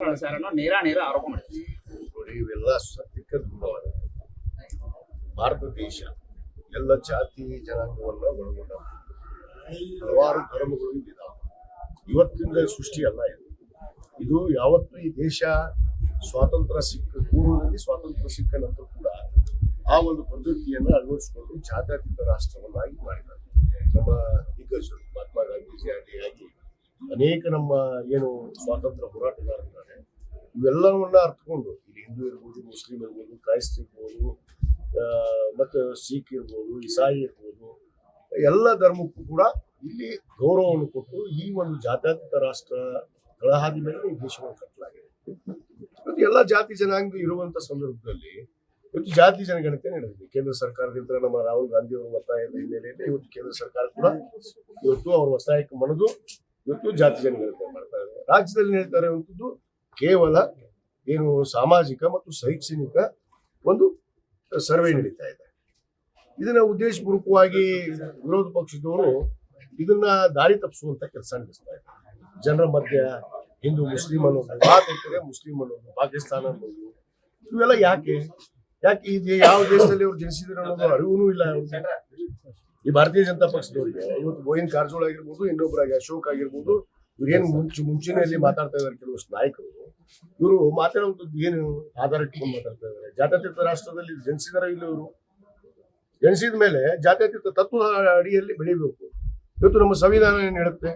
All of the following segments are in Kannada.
ನೇರ ನೇರ ಆರೋಪ ಮಾಡಿದ್ರು. ಇವೆಲ್ಲ ಸತ್ಯಕ್ಕೆ ದೂರವಾದ ಭಾರತ ದೇಶ, ಎಲ್ಲ ಜಾತಿ ಜನಾಂಗವನ್ನ ಒಳಗೊಂಡ ಹಲವಾರು ಧರ್ಮಗಳು ಇದ್ದಾವೆ ಇವತ್ತಿಂದ ಸೃಷ್ಟಿ ಅಲ್ಲ ಇದು. ಇದು ಯಾವತ್ತೂ ಈ ದೇಶ ಸ್ವಾತಂತ್ರ್ಯ ಸಿಕ್ಕ, ಪೂರ್ವದಲ್ಲಿ ಸ್ವಾತಂತ್ರ್ಯ ಸಿಕ್ಕ ನಂತರ ಕೂಡ ಆ ಒಂದು ಪದ್ಧತಿಯನ್ನು ಅಳವಡಿಸಿಕೊಂಡು ಜಾತ್ಯತೀತ ರಾಷ್ಟ್ರವನ್ನಾಗಿ ಮಾಡಿದ್ದಾರೆ. ನಮ್ಮ ದಿಗ್ಗಜರು, ಮಹಾತ್ಮ ಗಾಂಧೀಜಿ ಆಗಲಿ ಆಗಿ ಅನೇಕ ನಮ್ಮ ಏನು ಸ್ವಾತಂತ್ರ್ಯ ಹೋರಾಟಗಾರರಿದ್ದಾರೆ ಇವೆಲ್ಲವನ್ನ ಅರ್ಥಕೊಂಡು ಇಲ್ಲಿ ಹಿಂದೂ ಇರ್ಬೋದು, ಮುಸ್ಲಿಂ ಇರ್ಬೋದು, ಕ್ರೈಸ್ತ ಇರ್ಬೋದು ಮತ್ತು ಸಿಖ್ ಇರ್ಬೋದು, ಇಸಾಯಿ ಇರ್ಬೋದು, ಎಲ್ಲ ಧರ್ಮಕ್ಕೂ ಕೂಡ ಇಲ್ಲಿ ಗೌರವವನ್ನು ಕೊಟ್ಟು ಈ ಒಂದು ಜಾತ್ಯಾತೀತ ರಾಷ್ಟ್ರ ತಳಹಾದಿ ಮೇಲೆ ಈ ದೇಶವನ್ನು ಕಟ್ಟಲಾಗಿದೆ. ಮತ್ತು ಎಲ್ಲ ಜಾತಿ ಜನಾಂಗ ಇರುವಂತ ಸಂದರ್ಭದಲ್ಲಿ ಇವತ್ತು ಜಾತಿ ಜನಗಣತಿ ನಡೆದಿದೆ. ಕೇಂದ್ರ ಸರ್ಕಾರದಿಂದ ನಮ್ಮ ರಾಹುಲ್ ಗಾಂಧಿ ಅವರ ಒತ್ತಾಯದ ಹಿನ್ನೆಲೆಯಲ್ಲಿ ಇವತ್ತು ಕೇಂದ್ರ ಸರ್ಕಾರ ಕೂಡ ಇವತ್ತು ಅವರ ಒತ್ತಾಯಕ್ಕೆ ಮನದು ಇವತ್ತು ಜಾತಿ ಜನಗಣತಿ ಮಾಡ್ತಾ ಇದೆ. ರಾಜ್ಯದಲ್ಲಿ ಹೇಳ್ತಾರೆ ಇರುವಂತದ್ದು ಕೇವಲ ಏನು ಸಾಮಾಜಿಕ ಮತ್ತು ಶೈಕ್ಷಣಿಕ ಒಂದು ಸರ್ವೆ ನಡೀತಾ ಇದೆ. ಇದನ್ನ ಉದ್ದೇಶಪೂರ್ವಕವಾಗಿ ವಿರೋಧ ಪಕ್ಷದವರು ಇದನ್ನ ದಾರಿ ತಪ್ಪಿಸುವಂತ ಕೆಲಸ ನಡೆಸ್ತಾ ಇದೆ ಜನರ ಮಧ್ಯ ಹಿಂದೂ, ಮುಸ್ಲಿಂ ಅನ್ನೋದು ಮಾತಾಡ್ತಾರೆ ಮುಸ್ಲಿಂ ಅನ್ನೋದು ಪಾಕಿಸ್ತಾನ ಅನ್ನೋದು ಇವೆಲ್ಲ ಯಾಕೆ? ಯಾಕೆ ಇದು ಯಾವ ದೇಶದಲ್ಲಿ ಅವ್ರು ಜನಿಸಿದ್ರು ಅನ್ನೋದು ಅರಿವು ಇಲ್ಲ. ಈ ಭಾರತೀಯ ಜನತಾ ಪಕ್ಷದವರಿಗೆ ಇವತ್ತು ಗೋವಿಂದ್ ಕಾರಜೋಳ ಆಗಿರ್ಬೋದು ಇನ್ನೊಬ್ಬರಾಗಿ ಅಶೋಕ್ ಆಗಿರ್ಬೋದು ಇವ್ರೇನು ಮುಂಚೆ ಮುಂಚಿನಲ್ಲಿ ಮಾತಾಡ್ತಾ ಇದ್ದಾರೆ ಕೆಲವಷ್ಟು ನಾಯಕರು. ಇವರು ಮಾತಾಡುವಂಥದ್ದು ಏನು ಆಧಾರ ಇಟ್ಕೊಂಡು ಮಾತಾಡ್ತಾ ಇದ್ದಾರೆ ಜಾತ್ಯತೀತ ರಾಷ್ಟ್ರದಲ್ಲಿ ಜನಿಸಿದಾರ ಇಲ್ಲ ಇವರು? ಜನಿಸಿದ ಮೇಲೆ ಜಾತ್ಯತೀತ ತತ್ವ ಅಡಿಯಲ್ಲಿ ಬೆಳಿಬೇಕು. ಇವತ್ತು ನಮ್ಮ ಸಂವಿಧಾನ ಏನು ಹೇಳುತ್ತೆ?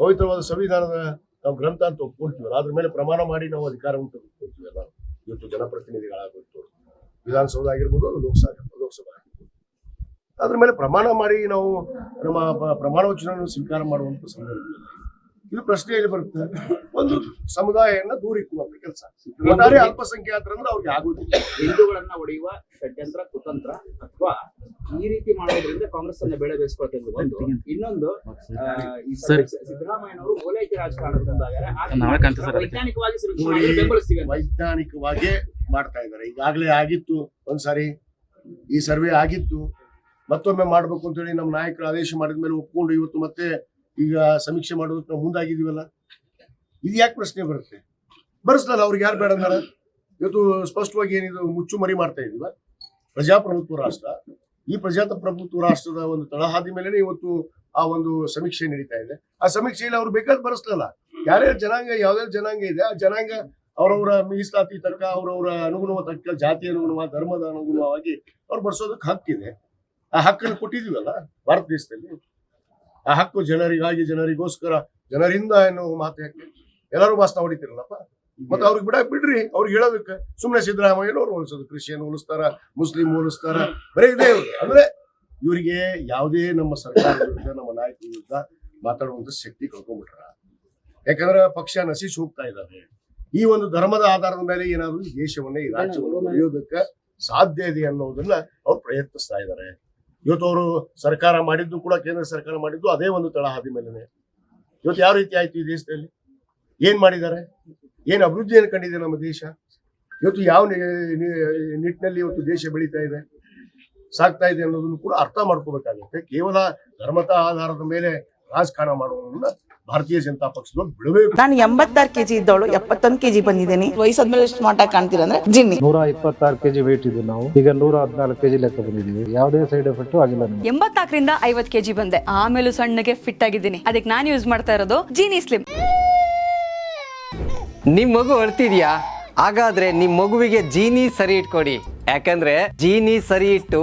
ಪವಿತ್ರವಾದ ಸಂವಿಧಾನದ ನಾವು ಗ್ರಂಥ ಅಂತ ಒಪ್ಕೊಳ್ತೀವಲ್ಲ, ಅದ್ರ ಮೇಲೆ ಪ್ರಮಾಣ ಮಾಡಿ ನಾವು ಅಧಿಕಾರವನ್ನು ತೆಗೆದುಕೊಳ್ತೀವಲ್ಲ ಇವತ್ತು ಜನಪ್ರತಿನಿಧಿಗಳಾಗ್ಬಿಟ್ಟು, ವಿಧಾನಸೌಧ ಆಗಿರ್ಬೋದು ಲೋಕಸಭೆ ಲೋಕಸಭೆ ಆಗಿರ್ಬೋದು. ಅದ್ರ ಮೇಲೆ ಪ್ರಮಾಣ ಮಾಡಿ ನಾವು ನಮ್ಮ ಪ್ರಮಾಣ ವಚನವನ್ನು ಸ್ವೀಕಾರ ಮಾಡುವಂಥ ಸಂದರ್ಭದಲ್ಲಿ ಇದು ಪ್ರಶ್ನೆಯಲ್ಲಿ ಬರುತ್ತೆ. ಒಂದು ಸಮುದಾಯವನ್ನ ದೂರಿಕ್ಕುವಂತ ಕೆಲಸ. ಒಟ್ಟಾರೆ ಅಲ್ಪಸಂಖ್ಯಾತರಂದ್ರೆ ಅವ್ರಿಗೆ ಆಗುದಿಲ್ಲ. ಹಿಂದೂಗಳನ್ನ ಒಡೆಯುವ ಷಡ್ಯಂತ್ರ ಕುತಂತ್ರ ಅಥವಾ ಈ ರೀತಿ ಮಾಡೋದ್ರಿಂದ ಕಾಂಗ್ರೆಸ್ ಅನ್ನ ಬೆಳೆ ಒಂದು. ಇನ್ನೊಂದು. ಸಿದ್ದರಾಮಯ್ಯನವರು ಓಲೈಕೆ ರಾಜಕಾರಣ ಬಂದಾಗಾರೆ ಆ ನಾವೇ ಸರ್ ಅದಕ್ಕೆ. ವೈಜ್ಞಾನಿಕವಾಗಿ ಬೆಂಬಲಿಸ್ತೀವಿ ಅಂತ. ವೈಜ್ಞಾನಿಕವಾಗೇ ಮಾಡ್ತಾ ಇದ್ದಾರೆ. ಈಗಾಗಲೇ ಆಗಿತ್ತು ಒಂದ್ಸಾರಿ. ಈ ಸರ್ವೆ ಆಗಿತ್ತು. ಮತ್ತೊಮ್ಮೆ ಮಾಡ್ಬೇಕು ಅಂತೇಳಿ ನಮ್ಮ ನಾಯಕರು ಆದೇಶ ಮಾಡಿದ ಮೇಲೆ ಒಪ್ಕೊಂಡು ಇವತ್ತು ಮತ್ತೆ ಈಗ ಸಮೀಕ್ಷೆ ಮಾಡೋದಕ್ಕೆ ನಾವು ಮುಂದಾಗಿದೀವಲ್ಲ ಇದು ಯಾಕೆ ಪ್ರಶ್ನೆ ಬರುತ್ತೆ? ಬರೆಸ್ಲಲ್ಲ ಅವ್ರಿಗೆ ಯಾರು ಬೇಡ ಅಂದಾರ ಇವತ್ತು ಸ್ಪಷ್ಟವಾಗಿ ಏನಿದು ಮುಚ್ಚು ಮರಿ ಮಾಡ್ತಾ ಇದೀವ ಪ್ರಜಾಪ್ರಭುತ್ವ ರಾಷ್ಟ್ರ. ಈ ಪ್ರಜಾಪ್ರಭುತ್ವ ರಾಷ್ಟ್ರದ ಒಂದು ತಳಹಾದಿ ಮೇಲೆ ಇವತ್ತು ಆ ಒಂದು ಸಮೀಕ್ಷೆ ನಡೀತಾ ಇದೆ. ಆ ಸಮೀಕ್ಷೆಯಲ್ಲಿ ಅವ್ರು ಬೇಕಾದ್ ಬರೆಸ್ಲಲ್ಲ. ಯಾರ್ಯಾರ ಜನಾಂಗ ಯಾವ್ದಾದ್ರು ಜನಾಂಗ ಇದೆ, ಆ ಜನಾಂಗ ಅವರವರ ಮೀಸಲಾತಿ ತನಕ ಅವರವರ ಅನುಗುಣವ ತಕ್ಕ ಜಾತಿ ಅನುಗುಣವ, ಧರ್ಮದ ಅನುಗುಣವಾಗಿ ಅವ್ರು ಬರ್ಸೋದಕ್ಕೆ ಹಕ್ಕಿದೆ. ಆ ಹಕ್ಕನ್ನು ಕೊಟ್ಟಿದೀವಲ್ಲ ಭಾರತ ದೇಶದಲ್ಲಿ? ಆ ಹಕ್ಕು ಜನರಿಗಾಗಿ ಜನರಿಗೋಸ್ಕರ ಜನರಿಂದ ಎನ್ನುವ ಮಾತು ಯಾಕೆ? ಎಲ್ಲರೂ ಭಾಷಣ ಹೊಡಿತಿರಲ್ಲಪ್ಪ? ಮತ್ತೆ ಅವ್ರಿಗೆ ಬಿಡ ಬಿಡ್ರಿ. ಅವ್ರಿಗೆ ಹೇಳೋದಕ್ಕೆ ಸುಮ್ಮನೆ ಸಿದ್ದರಾಮಯ್ಯನವ್ರು ಹೋಲಿಸೋದು. ಕ್ರಿಶ್ಚಿಯನ್ ಹೋಲಿಸ್ತಾರ ಮುಸ್ಲಿಂ ಹೋಲಿಸ್ತಾರ ಬರೀ ಇದೇ. ಅಂದ್ರೆ ಇವರಿಗೆ ಯಾವುದೇ ನಮ್ಮ ಸರ್ಕಾರ ವಿರುದ್ಧ ನಮ್ಮ ನಾಯಕರ ವಿರುದ್ಧ ಮಾತಾಡುವಂತ ಶಕ್ತಿ ಕಳ್ಕೊಂಡ್ಬಿಟ್ರ. ಯಾಕಂದ್ರೆ ಪಕ್ಷ ನಶಿಸಿ ಹೋಗ್ತಾ ಇದ್ದಾರೆ ಈ ಒಂದು ಧರ್ಮದ ಆಧಾರದ ಮೇಲೆ ಏನಾದ್ರು ಈ ದೇಶವನ್ನ ಈ ರಾಜ್ಯವನ್ನು ಬೆಳೆಯೋದಕ್ಕೆ ಸಾಧ್ಯ ಇದೆ ಅನ್ನೋದನ್ನ ಅವ್ರು ಪ್ರಯತ್ನಿಸ್ತಾ ಇದ್ದಾರೆ. ಇವತ್ತು ಅವರು ಸರ್ಕಾರ ಮಾಡಿದ್ದು ಕೂಡ ಕೇಂದ್ರ ಸರ್ಕಾರ ಮಾಡಿದ್ದು ಅದೇ ಒಂದು ತಳಹಾದಿ ಮೇಲೆನೆ. ಇವತ್ತು ಯಾವ ರೀತಿ ಆಯ್ತು ಈ ದೇಶದಲ್ಲಿ? ಏನ್ ಮಾಡಿದ್ದಾರೆ? ಏನು ಅಭಿವೃದ್ಧಿಯನ್ನು ಕಂಡಿದೆ ನಮ್ಮ ದೇಶ? ಇವತ್ತು ಯಾವ ನಿಟ್ಟಿನಲ್ಲಿ ಇವತ್ತು ದೇಶ ಬೆಳೀತಾ ಇದೆ? ಸಾಕ್ತಾ ಇದೆ ಅನ್ನೋದನ್ನು ಕೂಡ ಅರ್ಥ ಮಾಡ್ಕೋಬೇಕಾಗುತ್ತೆ. ಕೇವಲ ಧರ್ಮದ ಆಧಾರದ ಮೇಲೆ ರಾಜಕಾರಣ ಮಾಡುವವರನ್ನ ಭಾರತೀಯ ಜನತಾ ಪಕ್ಷದೊಳಗೆ ಬಿಡಬೇಕು. ನಾನು ಎಂಬತ್ತಾರು ಕೆಜಿ ಇದ್ದವಳು ಎಪ್ಪತ್ತೊಂದು ಕೆಜಿ ಬಂದಿದ್ದೀನಿ. ವಯಸ್ಸಾದ್ಮೇಲೆ ಎಷ್ಟು ಮಾಟ ಕಾಣ್ತೀರಾ ಅಂದ್ರೆ ಜಿನ್ನಿ. ನೂರ ಇಪ್ಪತ್ತಾರು ಕೆಜಿ ವೇಟ್ ಇದ್ದು ನಾವು. ಈಗ ನೂರ ಹದಿನಾಲ್ಕು ಕೆಜಿ ಲೆಕ್ಕ ಬಂದಿದ್ದೀವಿ. ಯಾವುದೇ ಸೈಡ್ ಎಫೆಕ್ಟ್ ಆಗಿಲ್ಲ ನಮಗೆ. ಎಂಬತ್ನಾಲ್ಕರಿಂದ ಐವತ್ ಕೆಜಿ ಬಂದೆ. ಆಮೇಲೆ ಸಣ್ಣಗೆ ಫಿಟ್ ಆಗಿದ್ದೀನಿ. ಅದಕ್ಕೆ ನಾನು ಯೂಸ್ ಮಾಡ್ತಾ ಇರೋದು ಜೀನಿ ಸ್ಲಿಮ್ ನಿಮ್ ಮಗು ಅಳ್ತಿದ್ಯಾ? ಹಾಗಾದ್ರೆ ನಿಮ್ ಮಗುವಿಗೆ ಜೀನಿ ಸರಿ ಇಟ್ಕೊಡಿ. ಯಾಕಂದ್ರೆ ಜೀನಿ ಸರಿ ಇಟ್ಟು